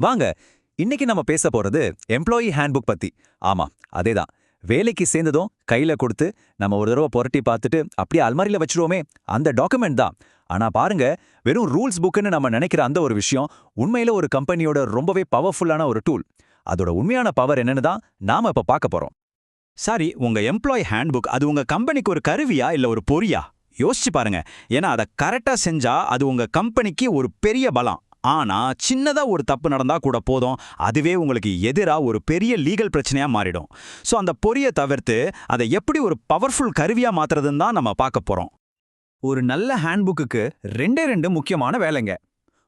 வாங்க இன்னைக்கு நம்ம பேச போறது எம்ப்ளாயி ஹேண்ட்புக் பத்தி. ஆமா அதேதான். வேலைக்கு சேர்ந்ததும் கையில கொடுத்து நம்ம ஒரு தடவை புரட்டி பார்த்துட்டு அப்படியே அல்மாரியில வச்சிருவோமே அந்த டாக்குமெண்ட் தான். ஆனா பாருங்க வெறும் ரூல்ஸ் புக்குன்னு நம்ம நினைக்கிற அந்த ஒரு விஷயம் உண்மையில ஒரு கம்பெனியோட ரொம்பவே பவர்ஃபுல்லான ஒரு டூல் அதோட உண்மையான பவர் என்னன்னு தான் நாம இப்ப பார்க்க போறோம். சாரி உங்க எம்ப்ளாய் ஹேண்ட்புக் அது உங்க கம்பெனிக்கு ஒரு கருவியா இல்ல ஒரு பொறியா? யோசிச்சு பாருங்க. ஏன்னா அதை கரெக்டா செஞ்சா அது உங்க கம்பெனிக்கு ஒரு பெரிய பலம். ஆனா சின்னதா ஒரு தப்பு நடந்தா கூட போதும். அதுவே உங்களுக்கு எதிரா ஒரு பெரிய லீகல் பிரச்சனையா மாறிடும். சோ அந்த பொறியை தவிர்த்து அதை எப்படி ஒரு பவர்ஃபுல் கருவியா மாத்துறதுன்னு தான் நம்ம பார்க்க போறோம். ஒரு நல்ல ஹேண்ட்புக்கு ரெண்டே ரெண்டு முக்கியமான வேலைங்க.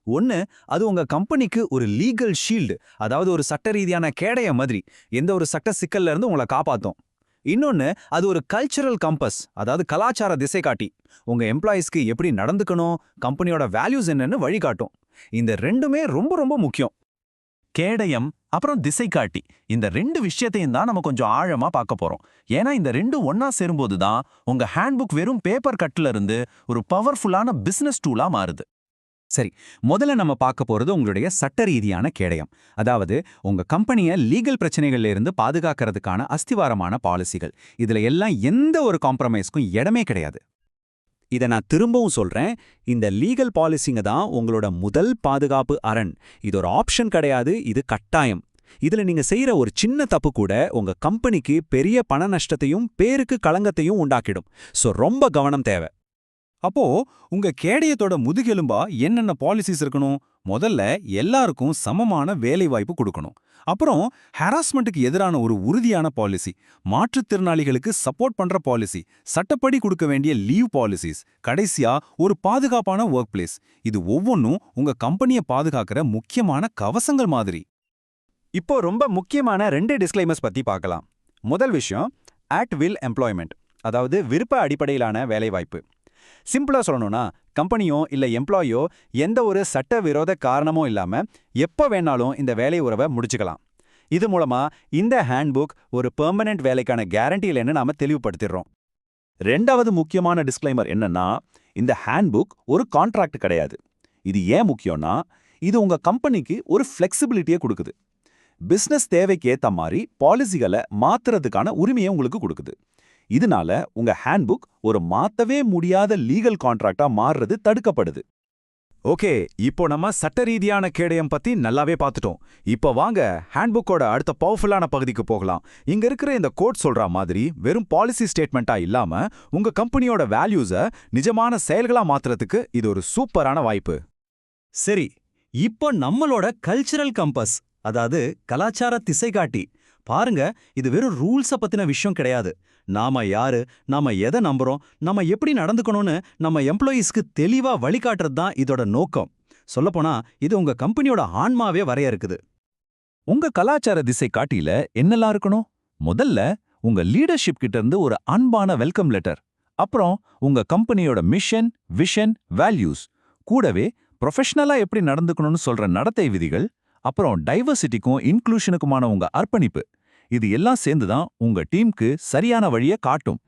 ஒன்னு அது உங்க கம்பெனிக்கு ஒரு லீகல் ஷீல்டு அதாவது ஒரு சட்ட ரீதியான கேடைய மாதிரி எந்த ஒரு சட்ட சிக்கல்ல இருந்து உங்களை காப்பாற்றும் இன்னொன்னு அது ஒரு கல்ச்சரல் கம்பஸ் அதாவது கலாச்சார திசை காட்டி உங்க எம்ப்ளாயீஸ்க்கு எப்படி நடந்துக்கணும் கம்பெனியோட வேல்யூஸ் என்னன்னு வழிகாட்டும். இந்த ரெண்டுமே ரொம்ப ரொம்ப முக்கியம். கேடயம் அப்புறம் திசை காட்டி இந்த ரெண்டு விஷயத்தையும் தான் நம்ம கொஞ்சம் ஆழமா பார்க்க போறோம். ஏன்னா இந்த ரெண்டும் ஒன்னா சேரும்போது தான் உங்க ஹேண்ட்புக் வெறும் பேப்பர் கட்ல இருந்து ஒரு பவர்ஃபுல்லான பிசினஸ் டூலா மாறுது. சரி முதல்ல நம்ம பார்க்க போறது உங்களுடைய சட்ட ரீதியான கேடயம். அதாவது உங்க கம்பெனியை லீகல் பிரச்சனைகள்ல இருந்து பாதுகாக்கிறதுக்கான அஸ்திவாரமான பாலிசிகள் இதுல எல்லாம் எந்த ஒரு காம்ப்ரமைஸ்க்கும் இடமே கிடையாது. இதை நான் திரும்பவும் சொல்றேன். இந்த லீகல் பாலிசிங்க தான் உங்களோட முதல் பாதுகாப்பு அரண். இது ஒரு ஆப்ஷன் கிடையாது இது கட்டாயம். இதுல நீங்க செய்கிற ஒரு சின்ன தப்பு கூட உங்க கம்பெனிக்கு பெரிய பண நஷ்டத்தையும் பேருக்கு களங்கத்தையும் உண்டாக்கிடும். சோ ரொம்ப கவனம் தேவை. அப்போ உங்க கேடயத்தோட முதுகெலும்பா என்னென்ன பாலிசிஸ் இருக்கணும்? முதல்ல எல்லாருக்கும் சமமான வேலைவாய்ப்பு கொடுக்கணும். அப்புறம் ஹராஸ்மெண்ட்டுக்கு எதிரான ஒரு உறுதியான பாலிசி மாற்றுத்திறனாளிகளுக்கு சப்போர்ட் பண்ற பாலிசி சட்டப்படி கொடுக்க வேண்டிய லீவ் பாலிசிஸ் கடைசியா ஒரு பாதுகாப்பான ஒர்க் பிளேஸ் இது ஒவ்வொன்றும் உங்க கம்பெனியை பாதுகாக்கிற முக்கியமான கவசங்கள் மாதிரி. இப்போ ரொம்ப முக்கியமான ரெண்டு டிஸ்க்ளைமர்ஸ் பத்தி பார்க்கலாம். முதல் விஷயம் அட் வில் எம்ப்ளாய்மெண்ட் அதாவது விருப்ப அடிப்படையிலான வேலைவாய்ப்பு. சிம்பிளா சொல்லணும்னா கம்பெனியோ இல்ல எம்ப்ளாயோ எந்த ஒரு சட்டவிரோத காரணமும் இல்லாம எப்ப வேணாலும் இந்த வேலை உறவை முடிச்சுக்கலாம். இது மூலமா இந்த ஹேண்ட்புக் ஒரு பெர்மனன்ட் வேலைக்கான கேரண்டி இல்லைன்னு நாம தெளிவுபடுத்திடுறோம். ரெண்டாவது முக்கியமான டிஸ்க்ளைமர் என்னன்னா இந்த ஹேண்ட்புக் ஒரு கான்ட்ராக்ட் கிடையாது. இது ஏன் முக்கியம்னா இது உங்க கம்பெனிக்கு ஒரு ஃப்ளெக்சிபிலிட்டியை கொடுக்குது. பிசினஸ் தேவைக்கு ஏத்த மாதிரி பாலிசிகளை மாத்துறதுக்கான உரிமையை உங்களுக்கு கொடுக்குது. இதனால உங்க ஹேண்ட்புக் ஒரு மாத்தவே முடியாத லீகல் கான்ட்ராக்டா மாறுறது தடுக்கப்படுது. ஓகே இப்போ நம்ம சட்ட ரீதியான கேடயம் பத்தி நல்லாவே பார்த்துட்டோம் இப்போ வாங்க ஹேண்ட்புக்கோட அடுத்த பவர்ஃபுல்லான பகுதிக்கு போகலாம். இங்க இருக்கிற இந்த கோட் சொல்ற மாதிரி வெறும் பாலிசி ஸ்டேட்மெண்ட்டா இல்லாம உங்க கம்பெனியோட வேல்யூஸ நிஜமான செயல்களா மாத்துறதுக்கு இது ஒரு சூப்பரான வாய்ப்பு. சரி இப்போ நம்மளோட கல்ச்சரல் கம்பஸ் அதாவது கலாச்சார திசைகாட்டி பாருங்க இது வெறும் ரூல்ஸ பத்தின விஷயம் கிடையாது. நாம யாரு? நாம எதை நம்புறோம்? நம்ம எப்படி நடந்துக்கணும்னு நம்ம எம்ப்ளாயீஸ்க்கு தெளிவா வழிகாட்டுறது தான் இதோட நோக்கம். சொல்லப்போனா இது உங்க கம்பெனியோட ஆன்மாவே வரையறுக்குது உங்க கலாச்சார திசை காட்டியில என்னெல்லாம் இருக்கணும்? முதல்ல உங்க லீடர்ஷிப் கிட்ட இருந்து ஒரு அன்பான வெல்கம் லெட்டர் அப்புறம் உங்க கம்பெனியோட மிஷன் விஷன் வேல்யூஸ் கூடவே ப்ரொஃபஷனலா எப்படி நடந்துக்கணும்னு சொல்ற நடத்தை விதிகள். அப்புறம் டைவர்சிட்டிக்கும் இன்க்ளூஷனுக்குமான உங்க அர்ப்பணிப்பு. இது எல்லாம் சேர்ந்து தான் உங்க டீமுக்கு சரியான வழியை காட்டும்.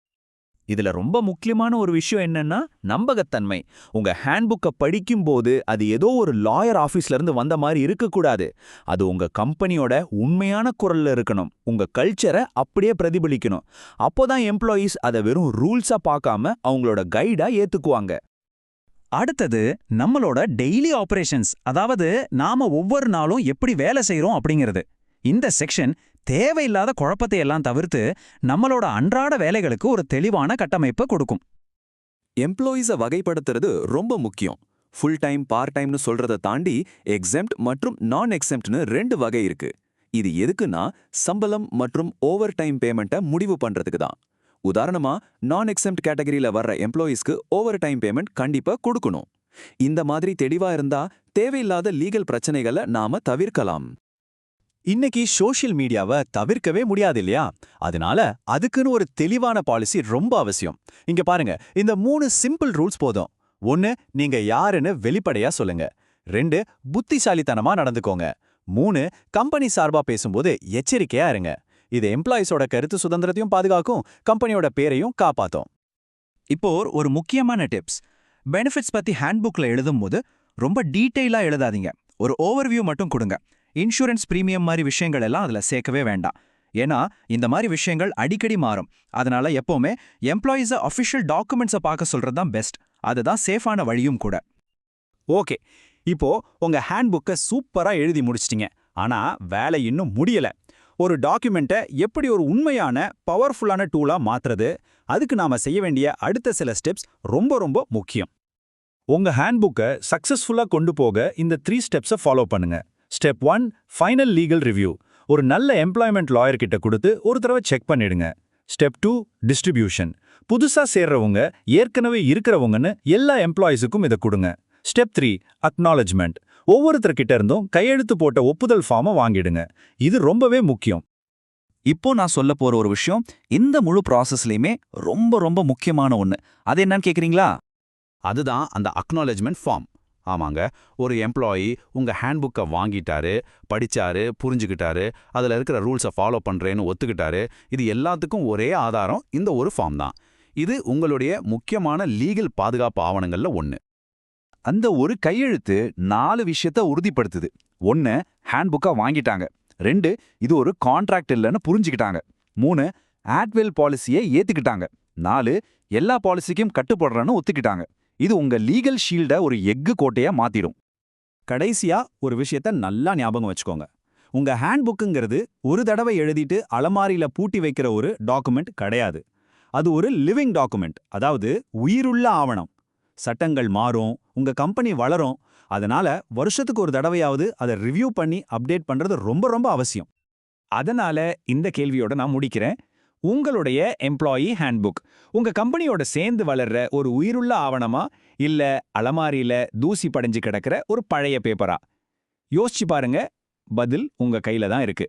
இதுல ரொம்ப முக்கியமான ஒரு விஷயம் என்னன்னா நம்பகத்தன்மை. உங்க ஹேண்ட்புக்கை படிக்கும்போது அது ஏதோ ஒரு லாயர் ஆஃபீஸ்ல இருந்து வந்த மாதிரி இருக்கக்கூடாது. அது உங்க கம்பெனியோட உண்மையான குரல்ல இருக்கணும். உங்க கல்ச்சரை அப்படியே பிரதிபலிக்கணும். அப்போதான் எம்ப்ளாயீஸ் அதை வெறும் ரூல்ஸா பார்க்காம அவங்களோட கைடா ஏத்துக்குவாங்க. அடுத்தது நம்மளோட டெய்லி ஆபரேஷன்ஸ். அதாவது நாம ஒவ்வொரு நாளும் எப்படி வேலை செய்யறோம் அப்படிங்கிறது. இந்த செக்ஷன் தேவையில்லாத குழப்பத்தை எல்லாம் தவிர்த்து நம்மளோட அன்றாட வேலைகளுக்கு ஒரு தெளிவான கட்டமைப்பை கொடுக்கும். எம்ப்ளாயீஸை வகைப்படுத்துறது ரொம்ப முக்கியம். ஃபுல் டைம் பார்ட் டைம்னு சொல்றத தாண்டி எக்ஸெம்ட் மற்றும் நான் எக்ஸெம்ட்னு ரெண்டு வகை இருக்கு. இது எதுக்குன்னா சம்பளம் மற்றும் ஓவர் டைம் பேமெண்ட்டை முடிவு பண்றதுக்கு தான். உதாரணமா நான் எக்ஸெம்ட் கேட்டகரியில வர்ற எம்ப்ளாயீஸ்க்கு ஓவர் டைம் பேமெண்ட் கண்டிப்பா கொடுக்கணும். இந்த மாதிரி தெளிவா இருந்தா தேவையில்லாத லீகல் பிரச்சனைகளை நாம தவிர்க்கலாம். இன்னைக்கு சோஷியல் மீடியாவை தவிர்க்கவே முடியாது இல்லையா அதனால அதுக்குன்னு ஒரு தெளிவான பாலிசி ரொம்ப அவசியம். இங்க பாருங்க இந்த மூணு சிம்பிள் ரூல்ஸ் போதும். ஒன்னு நீங்க யாருன்னு வெளிப்படையா சொல்லுங்க. ரெண்டு புத்திசாலித்தனமா நடந்துக்கோங்க. மூணு கம்பெனி சார்பா பேசும்போது எச்சரிக்கையா இருங்க. இது எம்ப்ளாயிஸோட கருத்து சுதந்திரத்தையும் பாதுகாக்கும் கம்பெனியோட பேரையும் காப்பாத்தும். இப்போ ஒரு முக்கியமான டிப்ஸ் பெனிஃபிட்ஸ் பத்தி ஹேண்ட்புக்ல எழுதும்போது ரொம்ப டீட்டெயிலா எழுதாதீங்க. ஒரு ஓவர்வியூ மட்டும் கொடுங்க. இன்சூரன்ஸ் பிரீமியம் மாதிரி விஷயங்கள் எல்லாம் அதுல சேர்க்கவே வேண்டாம். ஏன்னா இந்த மாதிரி விஷயங்கள் அடிக்கடி மாறும். அதனால எப்பவுமே எம்ப்ளாயீஸை அஃபிஷியல் டாக்குமெண்ட்ஸை பார்க்க சொல்றது தான் பெஸ்ட் அதுதான் சேஃபான வழியும் கூட. ஓகே. இப்போ உங்க ஹேண்ட்புக்கை சூப்பரா எழுதி முடிச்சிட்டிங்க. ஆனா வேலை இன்னும் முடியல. ஒரு டாக்குமெண்ட்டை எப்படி ஒரு உண்மையான பவர்ஃபுல்லான டூலா மாத்துறது? அதுக்கு நாம செய்ய வேண்டிய அடுத்த சில ஸ்டெப்ஸ் ரொம்ப ரொம்ப முக்கியம். உங்க ஹேண்ட்புக்கை சக்சஸ்ஃபுல்லா கொண்டு போக இந்த த்ரீ ஸ்டெப்ஸை ஃபாலோ பண்ணுங்க. Step one final legal review ஒரு நல்ல எம்ப்ளாய்மெண்ட் லாயர் கிட்ட கொடுத்து ஒரு தடவை செக் பண்ணிடுங்க. ஸ்டெப் டூ டிஸ்ட்ரிபியூஷன் புதுசா சேர்றவங்க ஏற்கனவே இருக்கிறவங்கன்னு எல்லா எம்ப்ளாயீஸுக்கும் இதை கொடுங்க. ஸ்டெப் த்ரீ அக்னாலஜ்மெண்ட் ஒவ்வொருத்தர்கிட்ட இருந்தும் கையெழுத்து போட்ட ஒப்புதல் ஃபார்மை வாங்கிடுங்க. இது ரொம்பவே முக்கியம். இப்போ நான் சொல்ல போற ஒரு விஷயம் இந்த முழு ப்ராசஸ்லயுமே ரொம்ப ரொம்ப முக்கியமான ஒன்று அது என்னன்னு கேட்குறீங்களா அதுதான் அந்த அக்னாலஜ்மெண்ட் ஃபார்ம் ஆமாங்க. ஒரு எம்ப்ளாயி உங்க ஹேண்ட்புக்கை வாங்கிட்டாரு படிச்சாரு புரிஞ்சுக்கிட்டாரு அதுல இருக்கிற ரூல்ஸை ஃபாலோ பண்றேன்னு ஒத்துக்கிட்டாரு. இது எல்லாத்துக்கும் ஒரே ஆதாரம் இந்த ஒரு ஃபார்ம் தான். இது உங்களுடைய முக்கியமான லீகல் பாதுகாப்பு ஆவணங்கள்ல ஒன்று அந்த ஒரு கையெழுத்து நாலு விஷயத்த உறுதிப்படுத்துது. ஒன்று ஹேண்ட்புக்கா வாங்கிட்டாங்க. ரெண்டு இது ஒரு கான்ட்ராக்ட் இல்லைன்னு புரிஞ்சுக்கிட்டாங்க. மூணு ஆட்வெல் பாலிசியை ஏத்துக்கிட்டாங்க. நாலு எல்லா பாலிசிக்கும் கட்டுப்படுறேன்னு ஒத்துக்கிட்டாங்க. இது உங்க லீகல் ஷீல்ட ஒரு எஃகு கோட்டையா மாத்திடும். கடைசியா ஒரு விஷயத்த நல்லா ஞாபகம் வச்சுக்கோங்க. உங்க ஹேண்ட்புக்குங்கிறது ஒரு தடவை எழுதிட்டு அலமாரியில பூட்டி வைக்கிற ஒரு டாக்குமெண்ட் கிடையாது. அது ஒரு லிவிங் டாக்குமெண்ட் அதாவது உயிருள்ள ஆவணம். சட்டங்கள் மாறும் உங்க கம்பெனி வளரும் அதனால வருஷத்துக்கு ஒரு தடவையாவது அதை ரிவ்யூ பண்ணி அப்டேட் பண்றது ரொம்ப ரொம்ப அவசியம். அதனால இந்த கேள்வியோட நான் முடிக்கிறேன். உங்களுடைய எம்ப்ளாயி ஹேண்ட்புக் உங்க கம்பெனியோட சேர்ந்து வளர்ற ஒரு உயிருள்ள ஆவணமா? இல்ல அலமாரியில தூசி படைஞ்சு கிடக்கிற ஒரு பழைய பேப்பரா யோசிச்சு பாருங்க. பதில் உங்க கையில தான் இருக்கு.